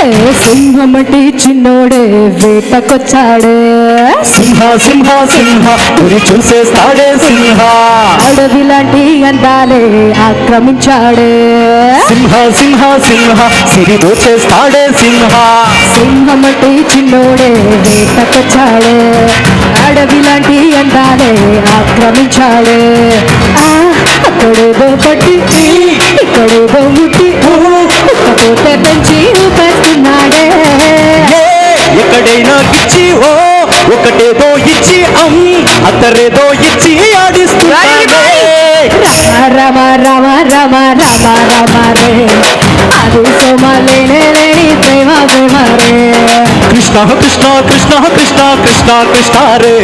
సింహమటి చిన్నోడే వేటకొచ్చాడే సింహ సింహ సింహ ఉరి చూసేస్తాడే సింహ. అడవి లాంటి అందాలే ఆక్రమించాడే. సింహ సింహ సింహ సిరి దోచేస్తాడే సింహ. సింహమటి చిన్నోడే వేటకొచ్చాడే అడవి లాంటి అందాలే ఆక్రమించాడే. అక్కడేదో పట్టి ఇక్కడేదో ముట్టి. ఇచ్చి ఓ ఒకటేదో ఇచ్చి అమ్ అత్తరేదో ఇచ్చి ఆడిస్తున్నాడే రమ రమ రమ రమ రమ రే. అది సోమలేనే లేని ప్రేమ ప్రేమ రే. కృష్ణ కృష్ణ కృష్ణ కృష్ణ కృష్ణ కృష్ణ రే.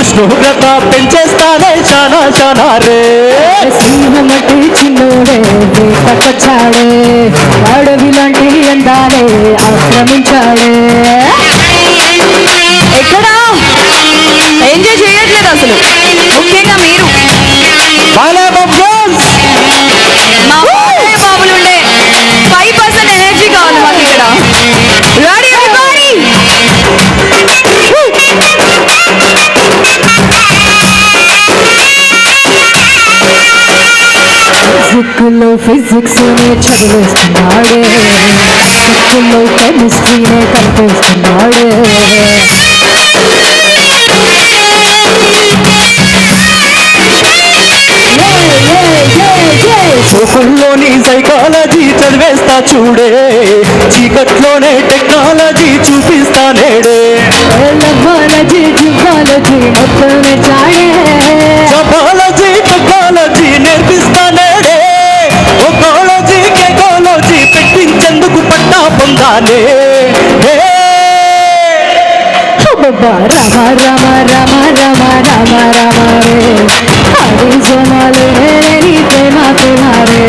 ఉష్ణోగ్రత పెంచేస్తానే చానా చానా రే. సింహమటి చిన్నోడే వేటకొచ్చాడే అడవి లాంటి అందాలే ఆక్రమించాడే. ఫిజిక్లో ఫిజిక్స్ నే చదివేస్తున్నాడే ఫిజిక్లో కెమిస్ట్రీనే కనిపిస్తున్నాడే సోకుల్లోని సైకాలజీ చదివేస్తా చూడే చీకట్లోనే టెక్నాలజీ చూపిస్తా నేడే లవ్వాలజీ జివ్వాలజీ మొత్తమే చాడే అబ్బబ్బా, రమ రమ రమ రమ రమ రమ రే. హరి సోమాలు నీ ప్రేమ ప్రేమ రే.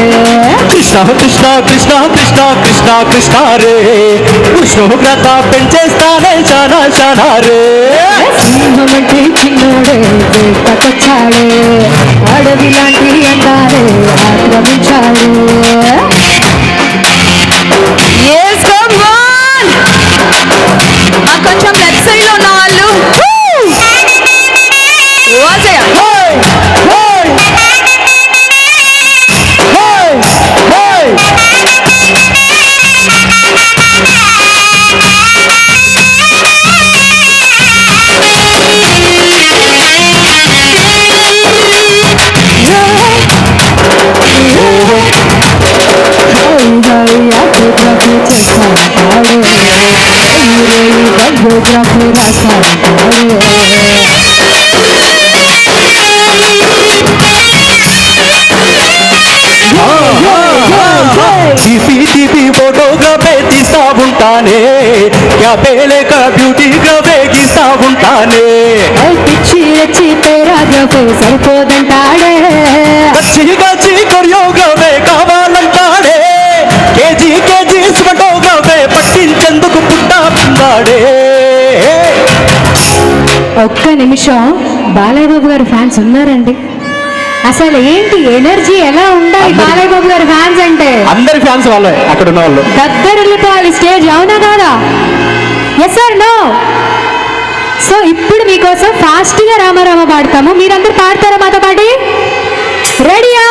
కృష్ణ కృష్ణ కృష్ణ కృష్ణ కృష్ణ కృష్ణ రే. ఉష్ణోగ్రత పెంచేస్తానే చానా చానా రే. సింహమంటే చిన్నోడే వేటకొచ్చాడే అడవి లాంటి అందాలే ఉంటానే. క్యాబేలేక బ్యూటీగ్రఫే గీస్తా ఉంటానే. పిచ్చి రచ్చి పేరాగ్రఫే సరిపోదంటాడే. కచ్చి కచ్చి కొరియోగ్రఫే కావాలంటాడే. కేజీ కేజీ ఫోటోగ్రఫే పట్టించేందుకు పుట్టా పిల్లాడే ఒక్క నిమిషం బాలయ్య గారి ఫ్యాన్స్ ఉన్నారండి. అసలు ఏంటి ఎనర్జీ ఎలా ఉండాలి అందరూ- బాలయ్య బాబు గారి ఫ్యాన్స్ అంటే? అందరి ఫ్యాన్స్ వాళ్ళే అక్కడ ఉన్న వాళ్ళు. దగ్గర వెళ్ళిపోవాలి స్టేజ్ అవునా కాదా? ఎస్ సార్ నో సో ఇప్పుడు మీకోసం ఫాస్ట్గా రామారామ పాడతాము. మీరందరూ పాడతారా మాతో పాటి? రెడీయా